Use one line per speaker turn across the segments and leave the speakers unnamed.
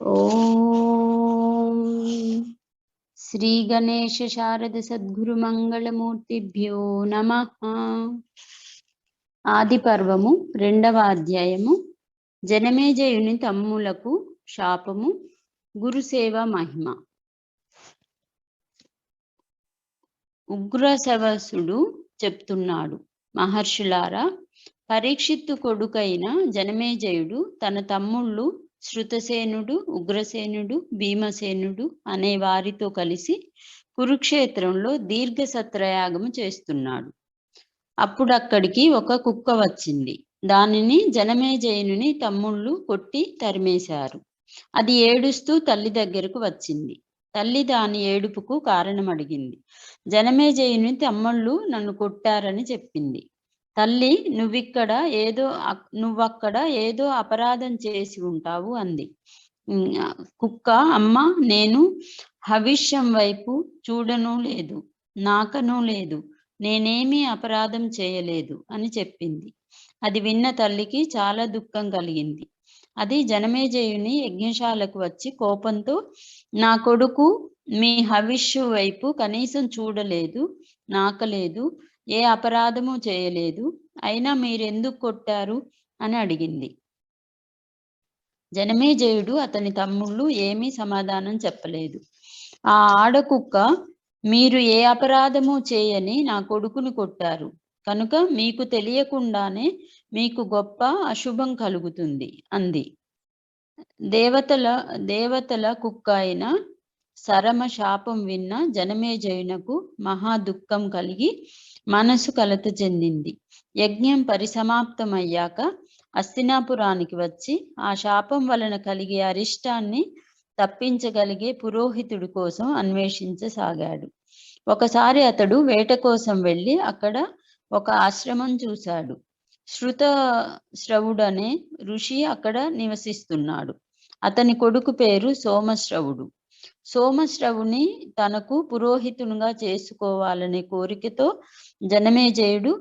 ఓం శ్రీ గణేశ శారద సద్గురు మంగళమూర్తిభ్యో నమ ఆది పర్వము రెండవ అధ్యాయము. జనమేజయుని తమ్ములకు శాపము గురుసేవ మహిమ. ఉగ్రశవసుడు చెప్తున్నాడు మహర్షులారా పరీక్షిత్తు కొడుకైన జనమేజయుడు తన తమ్ముళ్ళు శృతసేనుడు ఉగ్రసేనుడు భీమసేనుడు అనే వారితో కలిసి కురుక్షేత్రంలో దీర్ఘ సత్రయాగము చేస్తున్నాడు. అప్పుడు అక్కడికి ఒక కుక్క వచ్చింది. దానిని జనమేజయుని తమ్ముళ్ళు కొట్టి తరిమేశారు. అది ఏడుస్తూ తల్లి దగ్గరకు వచ్చింది. తల్లి దాని ఏడుపుకు కారణం అడిగింది జనమేజయుని తమ్ముళ్ళు నన్ను కొట్టారని చెప్పింది. తల్లి నువ్విక్కడ ఏదో నువ్వక్కడ ఏదో అపరాధం చేసి ఉంటావు అంది. కుక్క అమ్మ నేను హవిష్యం వైపు చూడను లేదు నాకను లేదు నేనేమీ అపరాధం చేయలేదు అని చెప్పింది. అది విన్న తల్లికి చాలా దుఃఖం కలిగింది. అది జనమేజయుని యజ్ఞశాలకు వచ్చి కోపంతో నా కొడుకు మీ హవిష్యు వైపు కనీసం చూడలేదు నాకలేదు ఏ అపరాధము చేయలేదు. అయినా మీరెందుకు కొట్టారు? అని అడిగింది. జనమేజయుడు అతని తమ్ముళ్ళు ఏమీ సమాధానం చెప్పలేదు. ఆ ఆడకుక్క మీరు ఏ అపరాధము చేయని నా కొడుకును కొట్టారు. కనుక మీకు తెలియకుండానే మీకు గొప్ప అశుభం కలుగుతుంది అంది. దేవతల దేవతల కుక్క అయిన సరమ శాపం విన్న జనమేజయునకు మహా దుఃఖం కలిగి మనసు కలత చెందింది. యజ్ఞం పరిసమాప్తమయ్యాక అస్తినాపురానికి వచ్చి ఆ శాపం వలన కలిగే అరిష్టాన్ని తప్పించగలిగే పురోహితుడి కోసం అన్వేషించసాగాడు. ఒకసారి అతడు వేట కోసం వెళ్ళి అక్కడ ఒక ఆశ్రమం చూశాడు. శృత శ్రవుడనే ఋషి అక్కడ నివసిస్తున్నాడు. అతని కొడుకు పేరు సోమశ్రవుడు. సోమశ్రవుని తనకు పురోహితునిగా చేసుకోవాలనే కోరికతో జనమేజయుడు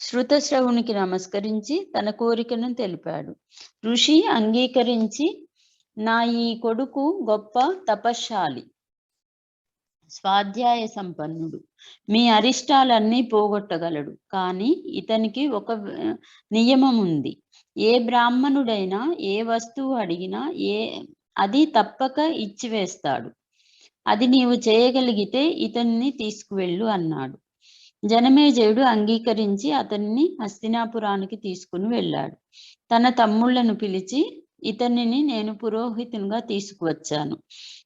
శృతశ్రవునికి నమస్కరించి తన కోరికను తెలిపాడు. ఋషి అంగీకరించి నా ఈ కొడుకు గొప్ప తపశ్శాలి స్వాధ్యాయ సంపన్నుడు. మీ అరిష్టాలన్నీ పోగొట్టగలడు. కానీ ఇతనికి ఒక నియమం ఉంది ఏ బ్రాహ్మణుడైనా ఏ వస్తువు అడిగినా ఏ అది తప్పక ఇచ్చివేస్తాడు. అది నీవు చేయగలిగితే ఇతన్ని తీసుకువెళ్ళు అన్నాడు. జనమేజయుడు అంగీకరించి అతన్ని హస్తినాపురానికి తీసుకుని వెళ్ళాడు. తన తమ్ముళ్ళను పిలిచి ఇతనిని నేను పురోహితునిగా తీసుకువచ్చాను.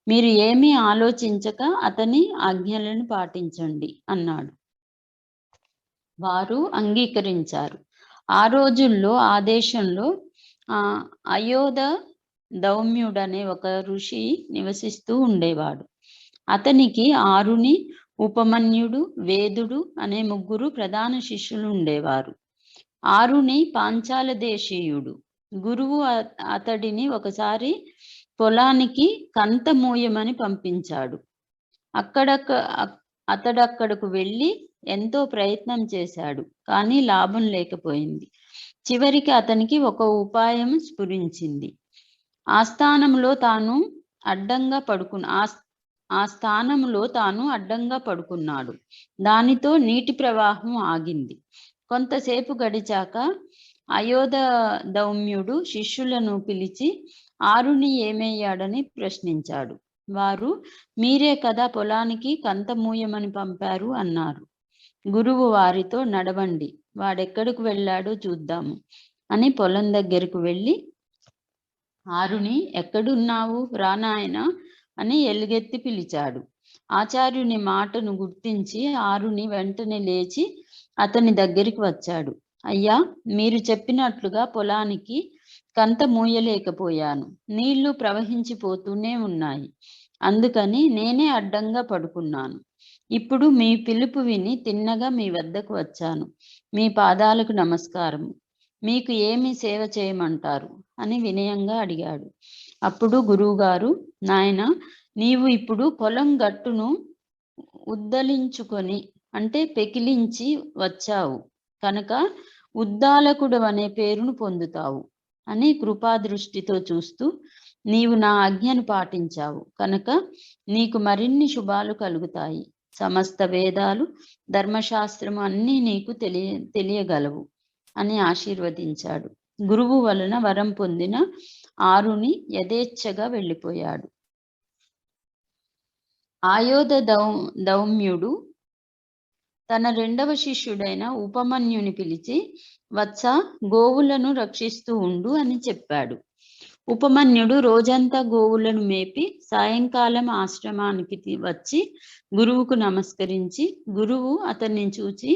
మీరు ఏమీ ఆలోచించక అతని ఆజ్ఞలను పాటించండి అన్నాడు. వారు అంగీకరించారు. ఆ రోజుల్లో ఆ దేశంలో ఆ అయోధ దౌమ్యుడనే ఒక ఋషి నివసిస్తూ ఉండేవాడు. అతనికి ఆరుని ఉపమన్యుడు వేదుడు అనే ముగ్గురు ప్రధాన శిష్యులు ఉండేవారు. ఆరుని పాంచాల దేశీయుడు. గురువు అతడిని ఒకసారి పొలానికి కంత మూయమని పంపించాడు అక్కడక్క అతడక్కడకు వెళ్ళి ఎంతో ప్రయత్నం చేశాడు కానీ లాభం లేకపోయింది. చివరికి అతనికి ఒక ఉపాయం స్ఫురించింది. ఆస్థానంలో తాను అడ్డంగా పడుకున్న ఆ ఆ స్థానంలో తాను అడ్డంగా పడుకున్నాడు. దానితో నీటి ప్రవాహం ఆగింది. కొంతసేపు గడిచాక అయోధ దౌమ్యుడు శిష్యులను పిలిచి ఆరుని ఏమయ్యాడని ప్రశ్నించాడు. వారు మీరే కదా పొలానికి కంతమూయమని పంపారు అన్నారు. గురువు వారితో నడవండి. వాడెక్కడికి వెళ్ళాడో చూద్దాము అని పొలం దగ్గరకు వెళ్ళి ఆరుని ఎక్కడున్నావు రానాయన? అని ఎలుగెత్తి పిలిచాడు. ఆచార్యుని మాటను గుర్తించి ఆరుని వెంటనే లేచి అతని దగ్గరికి వచ్చాడు. అయ్యా మీరు చెప్పినట్లుగా పొలానికి కంత మూయలేకపోయాను. నీళ్ళు ప్రవహించిపోతూనే ఉన్నాయి. అందుకని నేనే అడ్డంగా పడుకున్నాను. ఇప్పుడు మీ పిలుపు విని తిన్నగా మీ వద్దకు వచ్చాను. మీ పాదాలకు నమస్కారము. మీకు ఏమి సేవ చేయమంటారు? అని వినయంగా అడిగాడు. అప్పుడు గురువుగారు నాయన నీవు ఇప్పుడు పొలం గట్టును ఉద్దలించుకొని అంటే పెకిలించి వచ్చావు. కనుక ఉద్దాలకుడు అనే పేరును పొందుతావు అని కృపాదృష్టితో చూస్తూ నీవు నా ఆజ్ఞను పాటించావు. కనుక నీకు మరిన్ని శుభాలు కలుగుతాయి. సమస్త వేదాలు ధర్మశాస్త్రము అన్నీ నీకు తెలియ తెలియగలవు. అని ఆశీర్వదించాడు. గురువు వలన వరం పొందిన ఆరుని యథేచ్ఛగా వెళ్ళిపోయాడు. ఆయోధ దౌ దౌమ్యుడు తన రెండవ శిష్యుడైన ఉపమన్యుని పిలిచి వత్స గోవులను రక్షిస్తూ ఉండు అని చెప్పాడు. ఉపమన్యుడు రోజంతా గోవులను మేపి సాయంకాలం ఆశ్రమానికి వచ్చి గురువుకు నమస్కరించి గురువు అతన్ని చూచి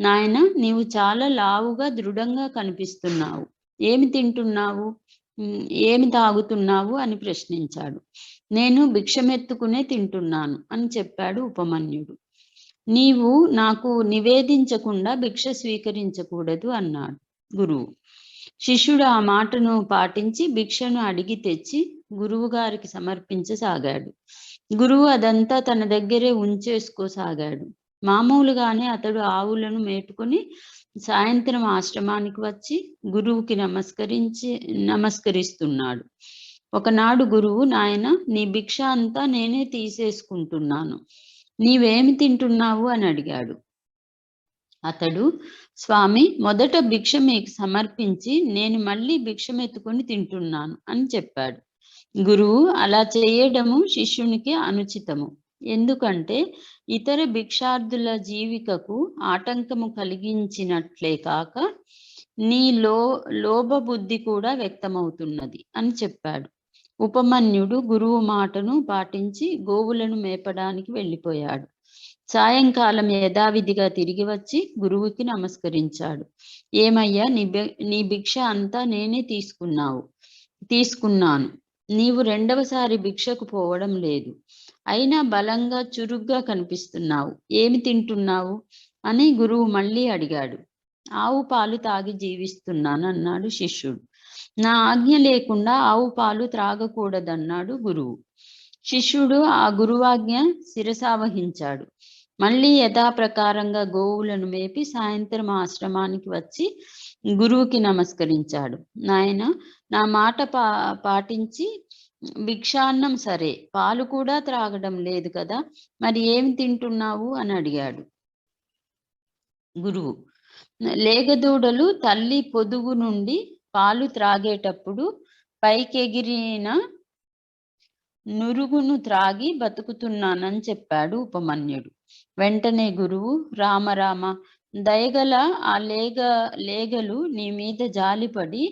నాయన నీవు చాలా లావుగా దృఢంగా కనిపిస్తున్నావు. ఏమి తింటున్నావు? ఏమి తాగుతున్నావు? అని ప్రశ్నించాడు. నేను భిక్షమెత్తుకునే తింటున్నాను అని చెప్పాడు ఉపమన్యుడు. నీవు నాకు నివేదించకుండా భిక్ష స్వీకరించకూడదు అన్నాడు గురువు. శిష్యుడు ఆ మాటను పాటించి భిక్షను అడిగి తెచ్చి గురువు గారికి సమర్పించసాగాడు. గురువు అదంతా తన దగ్గరే ఉంచేసుకోసాగాడు. మామూలుగానే అతడు ఆవులను మేటుకొని సాయంత్రం ఆశ్రమానికి వచ్చి గురువుకి నమస్కరించి నమస్కరిస్తున్నాడు. ఒకనాడు గురువు నాయన నీ భిక్ష అంతా నేనే తీసేసుకుంటున్నాను. నీవేమి తింటున్నావు? అని అడిగాడు. అతడు స్వామి మొదట భిక్ష మీకు సమర్పించి నేను మళ్ళీ భిక్షమెత్తుకొని తింటున్నాను అని చెప్పాడు. గురువు అలా చేయడము శిష్యునికి అనుచితము. ఎందుకంటే ఇతర భిక్షార్థుల జీవికకు ఆటంకము కలిగించినట్లే కాక నీ లో లోభ బుద్ధి కూడా వ్యక్తమవుతున్నది అని చెప్పాడు. ఉపమన్యుడు గురువు మాటను పాటించి గోవులను మేపడానికి వెళ్ళిపోయాడు. సాయంకాలం యథావిధిగా తిరిగి వచ్చి గురువుకి నమస్కరించాడు. ఏమయ్యా నీ భి- నీ భిక్ష అంతా నేనే తీసుకున్నావు తీసుకున్నాను. నీవు రెండవసారి భిక్షకు పోవడం లేదు. అయినా బలంగా చురుగ్గా కనిపిస్తున్నావు. ఏమి తింటున్నావు? అని గురువు మళ్ళీ అడిగాడు. ఆవు పాలు తాగి జీవిస్తున్నాను అన్నాడు శిష్యుడు. నా ఆజ్ఞ లేకుండా ఆవు పాలు త్రాగకూడదన్నాడు గురువు. శిష్యుడు ఆ గురువాజ్ఞ శిరసావహించాడు. మళ్ళీ యథాప్రకారంగా గోవులను మేపి సాయంత్రం ఆశ్రమానికి వచ్చి గురువుకి నమస్కరించాడు. నాయన నా మాట పా పాటించి భిక్షాన్నం సరే పాలు కూడా త్రాగడం లేదు కదా మరి ఏమి తింటున్నావు అని అడిగాడు గురువు. లేగదూడలు తల్లి పొదుగు నుండి పాలు త్రాగేటప్పుడు పైకెగిరిన నురుగును త్రాగి బతుకుతున్నానని చెప్పాడు ఉపమన్యుడు. వెంటనే గురువు రామరామ దయగల ఆ లేగ లేగలు నీ మీద జాలిపడి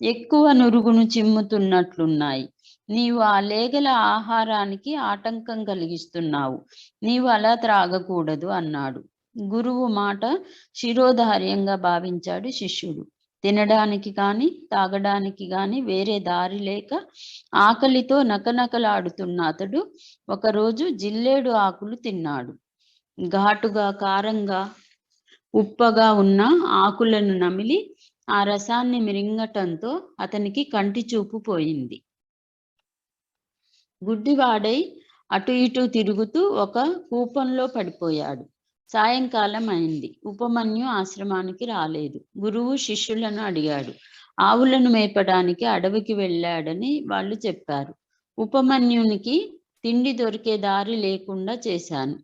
ఎక్కువ నురుగును చిమ్ముతున్నట్లున్నాయి. నీవు ఆ లేగల ఆహారానికి ఆటంకం కలిగిస్తున్నావు. నీవు అలా త్రాగకూడదు అన్నాడు. గురువు మాట శిరోధార్యంగా భావించాడు శిష్యుడు. తినడానికి కానీ తాగడానికి కాని వేరే దారి లేక ఆకలితో నకనకలాడుతున్న అతడు ఒకరోజు జిల్లేడు ఆకులు తిన్నాడు. ఘాటుగా కారంగా ఉప్పగా ఉన్న ఆకులను నమిలి ఆ రసాన్ని మిరింగటంతో అతనికి కంటి చూపు పోయింది. గుడ్డివాడై అటు ఇటు తిరుగుతూ ఒక కూపంలో పడిపోయాడు. సాయంకాలం అయింది. ఉపమన్యు ఆశ్రమానికి రాలేదు. గురువు శిష్యులను అడిగాడు. ఆవులను మేపడానికి అడవికి వెళ్ళాడని వాళ్ళు చెప్పారు. ఉపమన్యునికి తిండి దొరికే దారి లేకుండా చేశాను.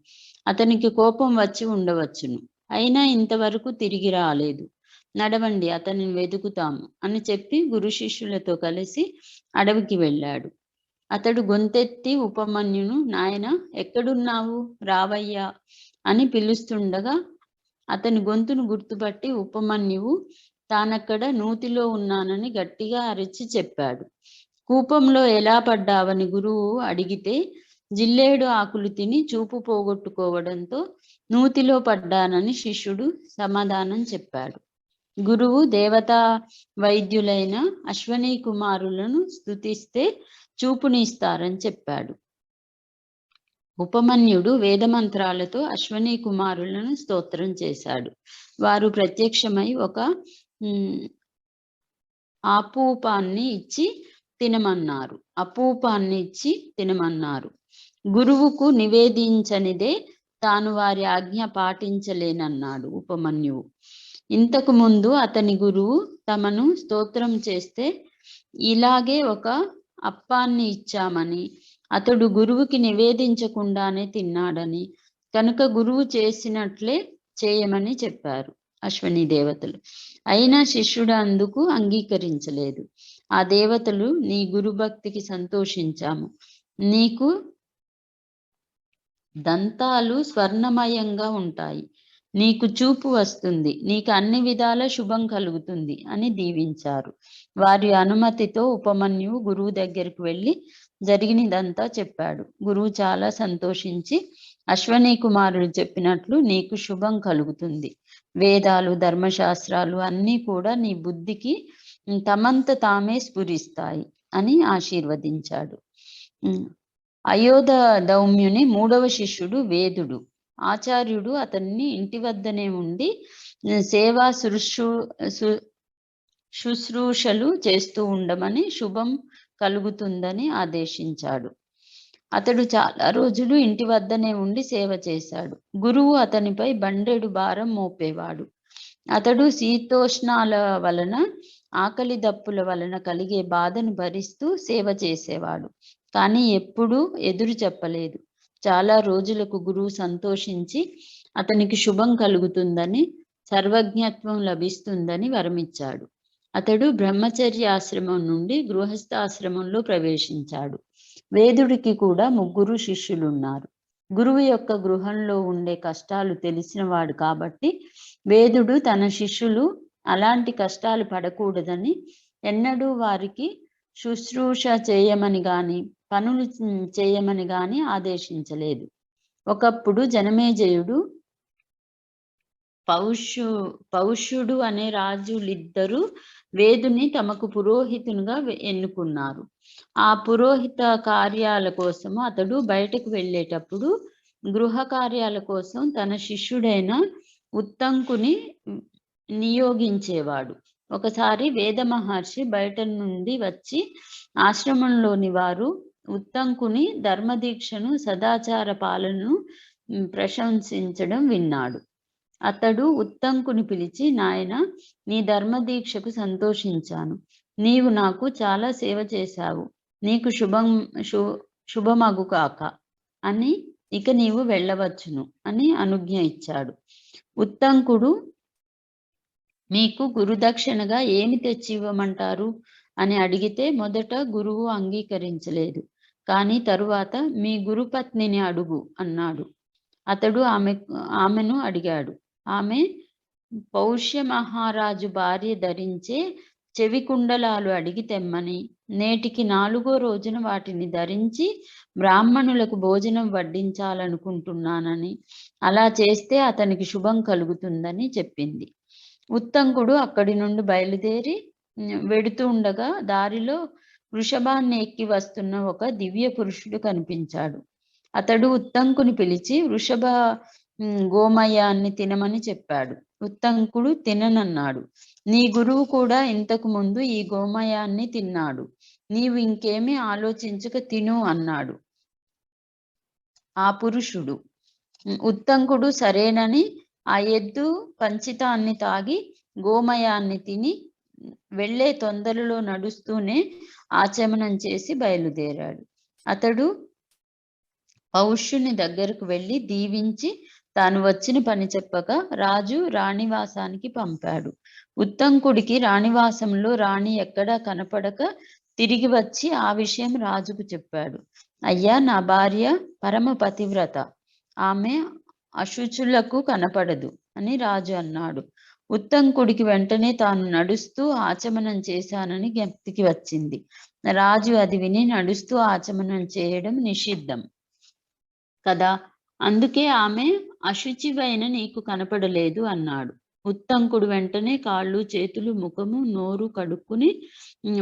అతనికి కోపం వచ్చి ఉండవచ్చును. అయినా ఇంతవరకు తిరిగి రాలేదు. నడవండి అతనిని వెతుకుతాము అని చెప్పి గురు శిష్యులతో కలిసి అడవికి వెళ్ళాడు. అతడు గొంతెత్తి ఉపమన్యును నాయన ఎక్కడున్నావు? రావయ్యా అని పిలుస్తుండగా అతని గొంతును గుర్తుపట్టి ఉపమన్యువు తానక్కడ నూతిలో ఉన్నానని గట్టిగా అరిచి చెప్పాడు. కూపంలో ఎలా పడ్డావని గురువు అడిగితే జిల్లేడు ఆకులు తిని చూపు పోగొట్టుకోవడంతో నూతిలో పడ్డానని శిష్యుడు సమాధానం చెప్పాడు. గురువు దేవతా వైద్యులైన అశ్వనీ కుమారులను స్థుతిస్తే చూపునిస్తారని చెప్పాడు. ఉపమన్యుడు వేదమంత్రాలతో అశ్వనీ కుమారులను స్తోత్రం చేశాడు. వారు ప్రత్యక్షమై ఒక ఆపూపాన్ని ఇచ్చి తినమన్నారు. అపూపాన్ని ఇచ్చి తినమన్నారు. గురువుకు నివేదించనిదే తాను వారి ఆజ్ఞ పాటించలేనన్నాడు ఉపమన్యువు. ఇంతకు ముందు అతని గురువు తమను స్తోత్రం చేస్తే ఇలాగే ఒక అప్పాన్ని ఇచ్చామని అతడు గురువుకి నివేదించకుండానే తిన్నాడని కనుక గురువు చేసినట్లే చేయమని చెప్పారు అశ్వని దేవతలు. అయినా శిష్యుడు అందుకు అంగీకరించలేదు. ఆ దేవతలు నీ గురు భక్తికి సంతోషించాము. నీకు దంతాలు స్వర్ణమయంగా ఉంటాయి. నీకు చూపు వస్తుంది నీకు అన్ని విధాల శుభం కలుగుతుంది అని దీవించారు. వారి అనుమతితో ఉపమన్యువు గురువు దగ్గరికి వెళ్ళి జరిగినదంతా చెప్పాడు. గురువు చాలా సంతోషించి అశ్వనీ కుమారుడు చెప్పినట్లు నీకు శుభం కలుగుతుంది. వేదాలు ధర్మశాస్త్రాలు అన్నీ కూడా నీ బుద్ధికి తమంత తామే స్ఫురిస్తాయి అని ఆశీర్వదించాడు. అయోధ దౌమ్యుని మూడవ శిష్యుడు వేదుడు. ఆచార్యుడు అతన్ని ఇంటి వద్దనే ఉండి సేవా శుశ్రూ శుశ్రూషలు చేస్తూ ఉండమని శుభం కలుగుతుందని ఆదేశించాడు. అతడు చాలా రోజులు ఇంటి వద్దనే ఉండి సేవ చేశాడు. గురువు అతనిపై బండెడు భారం మోపేవాడు. అతడు శీతోష్ణాల వలన ఆకలి దప్పుల వలన కలిగే బాధను భరిస్తూ సేవ చేసేవాడు. కానీ ఎప్పుడూ ఎదురు చెప్పలేదు. చాలా రోజులకు గురువు సంతోషించి అతనికి శుభం కలుగుతుందని సర్వజ్ఞత్వం లభిస్తుందని వరమిచ్చాడు. అతడు బ్రహ్మచర్య ఆశ్రమం నుండి గృహస్థాశ్రమంలో ప్రవేశించాడు. వేదుడికి కూడా ముగ్గురు శిష్యులున్నారు. గురువు యొక్క గృహంలో ఉండే కష్టాలు తెలిసినవాడు కాబట్టి వేదుడు తన శిష్యులు అలాంటి కష్టాలు పడకూడదని ఎన్నడూ వారికి శుశ్రూష చేయమని గాని పనులు చేయమని గాని ఆదేశించలేదు. ఒకప్పుడు జనమేజయుడు పౌషు పౌషుడు అనే రాజులిద్దరూ వేదుని తమకు పురోహితునిగా ఎన్నుకున్నారు. ఆ పురోహిత కార్యాల కోసము అతడు బయటకు వెళ్ళేటప్పుడు గృహ కార్యాల కోసం తన శిష్యుడైన ఉత్తంకుని నియోగించేవాడు. ఒకసారి వేద మహర్షి బయట నుండి వచ్చి ఆశ్రమంలోని వారు ఉత్తంకుని ధర్మదీక్షను సదాచార పాలనను ప్రశంసించడం విన్నాడు. అతడు ఉత్తంకుని పిలిచి నాయన నీ ధర్మదీక్షకు సంతోషించాను. నీవు నాకు చాలా సేవ చేశావు. నీకు శుభం శు శుభమగు కాక అని ఇక నీవు వెళ్ళవచ్చును అని అనుజ్ఞ ఇచ్చాడు. ఉత్తంకుడు మీకు గురుదక్షిణగా ఏమి తెచ్చి ఇవ్వమంటారు అని అడిగితే మొదట గురువు అంగీకరించలేదు. కానీ తరువాత మీ గురుపత్నిని అడుగు అన్నాడు. అతడు ఆమె ఆమెను అడిగాడు. ఆమె పౌష్య మహారాజు భార్య ధరించే చెవి కుండలాలు అడిగి తెమ్మని నేటికి నాలుగో రోజున వాటిని ధరించి బ్రాహ్మణులకు భోజనం వడ్డించాలనుకుంటున్నానని అలా చేస్తే అతనికి శుభం కలుగుతుందని చెప్పింది. ఉత్తంకుడు అక్కడి నుండి బయలుదేరి వెడుతూ ఉండగా దారిలో వృషభాన్ని ఎక్కి వస్తున్న ఒక దివ్య పురుషుడు కనిపించాడు. అతడు ఉత్తంకుని పిలిచి వృషభ గోమయాన్ని తినమని చెప్పాడు. ఉత్తంకుడు తిననన్నాడు. నీ గురువు కూడా ఇంతకు ముందు ఈ గోమయాన్ని తిన్నాడు. నీవు ఇంకేమీ ఆలోచించక తిను అన్నాడు ఆ పురుషుడు. ఉత్తంకుడు సరేనని ఆ ఎద్దు పంచితాన్ని తాగి గోమయాన్ని తిని వెళ్ళే తొందరలో నడుస్తూనే ఆచమనం చేసి బయలుదేరాడు. అతడు పౌష్యుని దగ్గరకు వెళ్ళి దీవించి తాను వచ్చిన పని చెప్పక రాజు రాణివాసానికి పంపాడు. ఉత్తంకుడికి రాణివాసంలో రాణి ఎక్కడా కనపడక తిరిగి వచ్చి ఆ విషయం రాజుకు చెప్పాడు. అయ్యా నా భార్య పరమ పతివ్రత. ఆమె అశుచులకు కనపడదు అని రాజు అన్నాడు. ఉత్తంకుడికి వెంటనే తాను నడుస్తూ ఆచమనం చేశానని జ్ఞప్తికి వచ్చింది. రాజు అది విని నడుస్తూ ఆచమనం చేయడం నిషిద్ధం. కదా? అందుకే ఆమె అశుచివైన నీకు కనపడలేదు అన్నాడు. ఉత్తంకుడు వెంటనే కాళ్ళు చేతులు ముఖము నోరు కడుక్కుని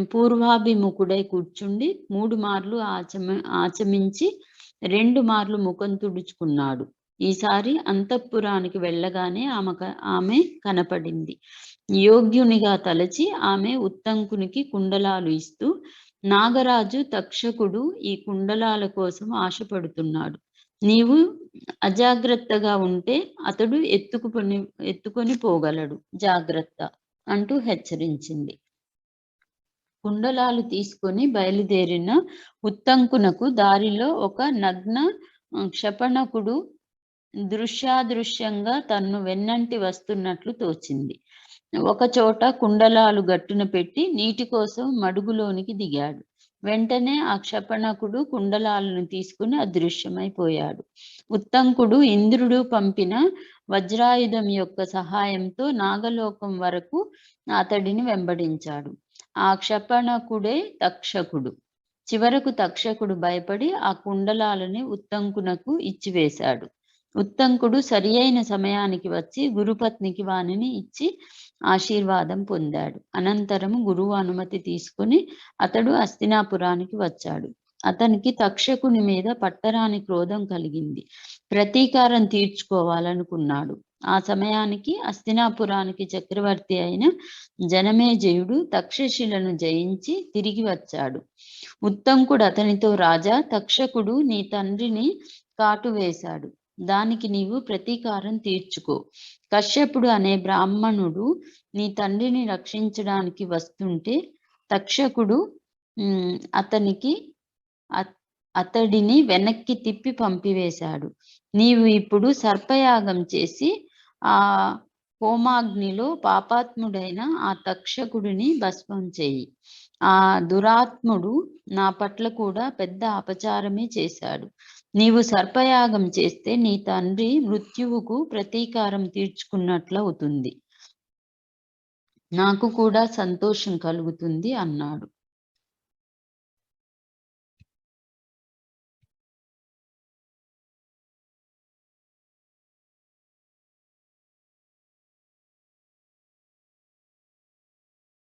పూర్వాభిముఖుడై కూర్చుండి మూడు మార్లు ఆచమ ఆచమించి రెండు మార్లు ముఖం తుడుచుకున్నాడు. ఈసారి అంతఃపురానికి వెళ్ళగానే ఆమె ఆమె కనపడింది. యోగ్యునిగా తలచి ఆమె ఉత్తంకునికి కుండలాలు ఇస్తూ నాగరాజు తక్షకుడు ఈ కుండలాల కోసం ఆశపడుతున్నాడు. నీవు అజాగ్రత్తగా ఉంటే అతడు ఎత్తుకుని ఎత్తుకొని పోగలడు. జాగ్రత్త అంటూ హెచ్చరించింది. కుండలాలు తీసుకొని బయలుదేరిన ఉత్తంకునకు దారిలో ఒక నగ్న క్షపణకుడు దృశ్యాదృశ్యంగా తన్ను వెన్నంటి వస్తున్నట్లు తోచింది. ఒక చోట కుండలాలు గట్టున పెట్టి నీటి కోసం మడుగులోనికి దిగాడు. వెంటనే ఆ క్షపణకుడు కుండలాలను తీసుకుని అదృశ్యమైపోయాడు ఉత్తంకుడు ఇంద్రుడు పంపిన వజ్రాయుధం యొక్క సహాయంతో నాగలోకం వరకు అతడిని వెంబడించాడు. ఆ క్షపణకుడే తక్షకుడు. చివరకు తక్షకుడు భయపడి ఆ కుండలాలని ఉత్తంకునకు ఇచ్చివేశాడు. ఉత్తంకుడు సరి అయిన సమయానికి వచ్చి గురుపత్నికి వానిని ఇచ్చి ఆశీర్వాదం పొందాడు. అనంతరము గురువు అనుమతి తీసుకుని అతడు అస్తినాపురానికి వచ్చాడు. అతనికి తక్షకుని మీద పట్టరాని క్రోధం కలిగింది. ప్రతీకారం తీర్చుకోవాలనుకున్నాడు. ఆ సమయానికి అస్తినాపురానికి చక్రవర్తి అయిన జనమేజయుడు తక్షశిలను జయించి తిరిగి వచ్చాడు. ఉత్తంకుడు అతనితో రాజా తక్షకుడు నీ తండ్రిని కాటు వేశాడు. దానికి నీవు ప్రతీకారం తీర్చుకో. కశ్యపుడు అనే బ్రాహ్మణుడు నీ తండ్రిని రక్షించడానికి వస్తుంటే తక్షకుడు అతనికి అతడిని వెనక్కి తిప్పి పంపివేశాడు. నీవు ఇప్పుడు సర్పయాగం చేసి ఆ హోమాగ్నిలో పాపాత్ముడైన ఆ తక్షకుడిని భస్మం చేయి. ఆ దురాత్ముడు నా పట్ల కూడా పెద్ద అపచారమే చేశాడు. నీవు సర్పయాగం చేస్తే నీ తండ్రి మృత్యువుకు ప్రతీకారం తీర్చుకున్నట్లవుతుంది. నాకు కూడా సంతోషం కలుగుతుంది అన్నాడు.